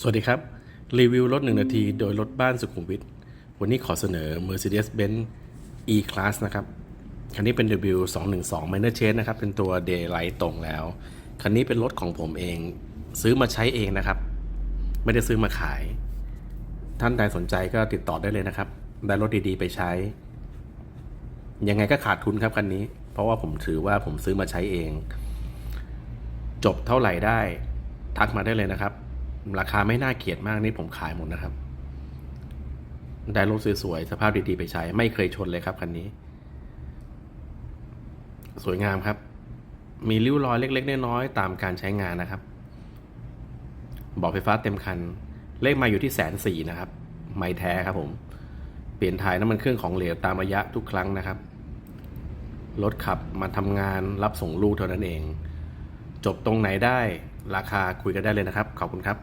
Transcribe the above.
สวัสดีครับ รีวิวรถ 1 นาทีโดยรถบ้านสุขุมวิทวันนี้ขอเสนอ Mercedes-Benz E-Class นะครับ คันนี้เป็น W 212 Minor Change นะครับ เป็นตัว Daylight ตรงแล้ว คันนี้เป็นรถของผมเอง ซื้อมาใช้เองนะครับ ไม่ได้ซื้อมาขาย ท่านใดสนใจก็ติดต่อได้เลยนะครับ ได้รถดีๆไปใช้ ยังไงก็ขาดทุนครับคันนี้ เพราะว่าผมถือว่าผมซื้อมาใช้เอง จบเท่าไหร่ได้ ทักมาได้เลยนะครับ ราคาไม่น่าเกลียดมากนี่ผมขายหมดนะครับ ได้รถสวยๆสภาพดีๆไปใช้ ไม่เคยชนเลยครับคันนี้ สวยงามครับ มีริ้วรอยเล็กๆน้อยๆตามการใช้งานนะครับบอกไฟฟ้าเต็มคัน เลขไมาอยู่ที่แสนสี่นะครับ ไม่แท้ครับผม เปลี่ยนถ่ายน้ำมันเครื่องของเหลวตามระยะทุกครั้งนะครับ รถขับมาทำงานรับส่งลูกเท่านั้นเอง จบตรงไหนได้ราคาคุยกันได้เลยนะครับ ขอบคุณครับ